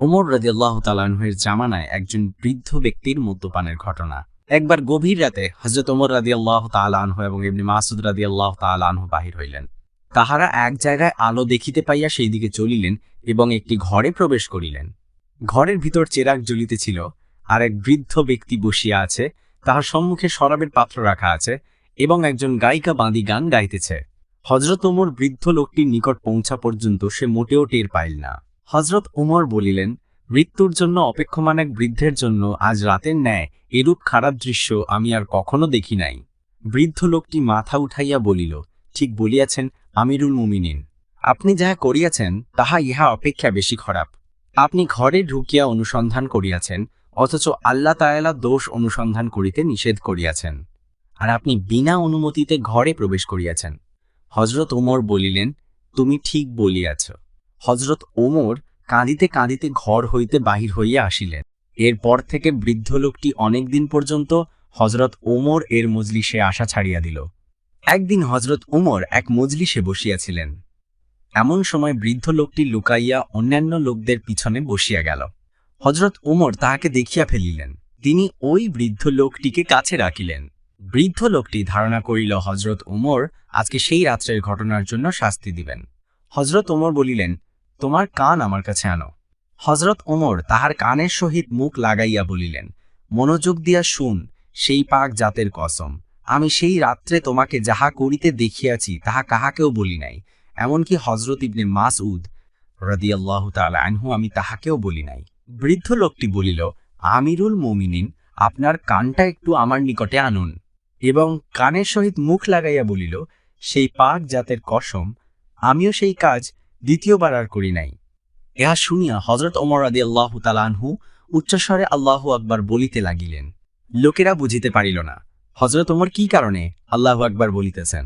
ওমর রাদিয়াল্লাহ তালাহের জামানায় একজন বৃদ্ধ ব্যক্তির মদ্যপানের ঘটনা। একবার গভীর রাতে হজরত ওমর রাদিয়াল্লাহ তালাহ এবং এমনি মাসুদ রাদিয়াল্লাহ তালাহ বাহির হইলেন। তাহারা এক জায়গায় আলো দেখিতে পাইয়া সেই দিকে চলিলেন এবং একটি ঘরে প্রবেশ করিলেন। ঘরের ভিতর চেরাক জ্বলিতেছিল আর এক বৃদ্ধ ব্যক্তি বসিয়া আছে, তাহার সম্মুখে শরাবের পাত্র রাখা আছে এবং একজন গায়িকা বাঁধি গান গাইতেছে। হজরত বৃদ্ধ লোকটির নিকট পৌঁছা পর্যন্ত সে মোটেও টের পাইল না। হজরত উমর বলিলেন, মৃত্যুর জন্য অপেক্ষমান এক বৃদ্ধের জন্য আজ রাতের ন্যায় এরূপ খারাপ দৃশ্য আমি আর কখনো দেখি নাই। বৃদ্ধ লোকটি মাথা উঠাইয়া বলিল, ঠিক বলিয়াছেন আমিরুল মুমিনিন। আপনি যাহা করিয়াছেন, তাহা ইহা অপেক্ষা বেশি খারাপ। আপনি ঘরে ঢুকিয়া অনুসন্ধান করিয়াছেন, অথচ আল্লাহ তায়ালা দোষ অনুসন্ধান করিতে নিষেধ করিয়াছেন। আর আপনি বিনা অনুমতিতে ঘরে প্রবেশ করিয়াছেন। হজরত ওমর বলিলেন, তুমি ঠিক বলিয়াছ। হজরত ওমর কাঁদিতে কাঁদিতে ঘর হইতে বাহির হইয়া আসিলেন। এরপর থেকে বৃদ্ধ লোকটি অনেকদিন পর্যন্ত হজরত ওমর এর মজলিসে আশা ছাড়িয়া দিল। একদিন হজরত ওমর এক মজলিসে বসিয়াছিলেন। এমন সময় বৃদ্ধ লোকটি লুকাইয়া অন্যান্য লোকদের পিছনে বসিয়া গেল। হজরত ওমর তাহাকে দেখিয়া ফেলিলেন। তিনি ওই বৃদ্ধ লোকটিকে কাছে রাখিলেন। বৃদ্ধ লোকটি ধারণা করিল হজরত ওমর আজকে সেই রাত্রের ঘটনার জন্য শাস্তি দিবেন। হজরত ওমর বলিলেন তোমার কান আমার কাছে আনো। হজরত ওমর তাহার কানের সহিত মুখ লাগাইয়া বলিলেন, মনোযোগ দিয়া শুন, সেই পাক জাতের কসম। আমি সেই রাত্রে তোমাকে যাহা করিতে দেখিয়াছি, তাহা কাহাকেও বলি নাই। এমনকি হজরত ইবনে মাসউদ রদিয়াল্লাহ তালা আনহু আমি তাহাকেও বলি নাই। বৃদ্ধ লোকটি বলিল, আমিরুল মুমিনিন, আপনার কানটা একটু আমার নিকটে আনুন। এবং কানের সহিত মুখ লাগাইয়া বলিল, সেই পাক জাতের কসম, আমিও সেই কাজ দ্বিতীয়বার আর করি নাই। ইহা শুনিয়া হজরত অমর আদি আল্লাহ তালানহু উচ্চস্বরে আল্লাহ আকবার বলিতে লাগিলেন। লোকেরা বুঝিতে পারিল না হজরত ওমর কি কারণে আল্লাহ আকবার বলিতেছেন?